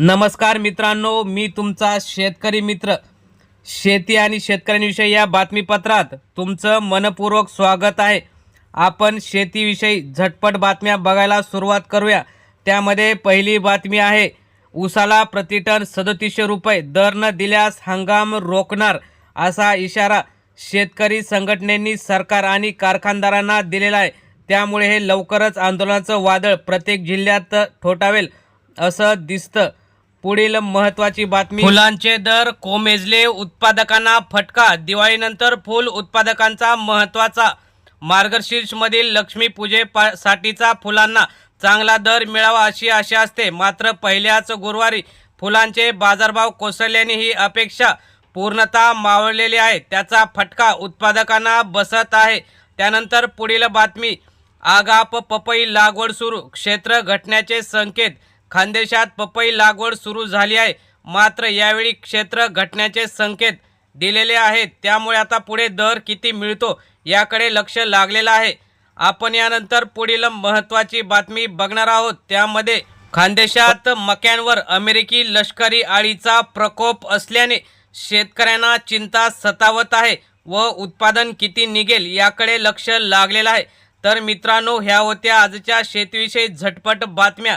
नमस्कार मित्रांनो मी तुमचा शेतकरी मित्र. शेती आणि शेतकऱ्यांविषयी या बातमीपत्रात तुमचं मनपूर्वक स्वागत आहे. आपण शेतीविषयी झटपट बातम्या बघायला सुरुवात करूया. त्यामध्ये पहिली बातमी आहे उसाला प्रतिटन सदतीसशे रुपये दर न दिल्यास हंगाम रोखणार असा इशारा शेतकरी संघटनेनी सरकार आणि कारखानदारांना दिलेला आहे. त्यामुळे हे लवकरच आंदोलनाचं वादळ प्रत्येक जिल्ह्यात ठोठावेल असं दिसतं. पुढील महत्वाची बातमी. फुलांचे दर कोमेजले उत्पादकांना फटका. दिवाळीनंतर फुल उत्पादकांचा महत्त्वाचा मार्गशीर्षमधील लक्ष्मीपूजे पा- साठीचा फुलांना चांगला दर मिळावा अशी आशा असते. मात्र पहिल्याच गुरुवारी फुलांचे बाजारभाव कोसळल्याने ही अपेक्षा पूर्णतः मावळलेली आहे. त्याचा फटका उत्पादकांना बसत आहे. त्यानंतर पुढील बातमी. आगाप पपई लागवड सुरू. क्षेत्र घटण्याचे संकेत. खानदेशात पपई लागवड सुरू झाली आहे. मात्र यावेळी क्षेत्र घटण्याचे संकेत दिलेले आहेत. त्यामुळे आता पुढे दर किती मिळतो याकडे लक्ष लागलेलं आहे. आपण यानंतर पुढील महत्त्वाची बातमी बघणार आहोत. त्यामध्ये खानदेशात मक्यांवर अमेरिकी लष्करी आळीचा प्रकोप असल्याने शेतकऱ्यांना चिंता सतावत आहे व उत्पादन किती निघेल याकडे लक्ष लागलेलं आहे. तर मित्रांनो ह्या होत्या आजच्या शेतीविषयी झटपट बातम्या.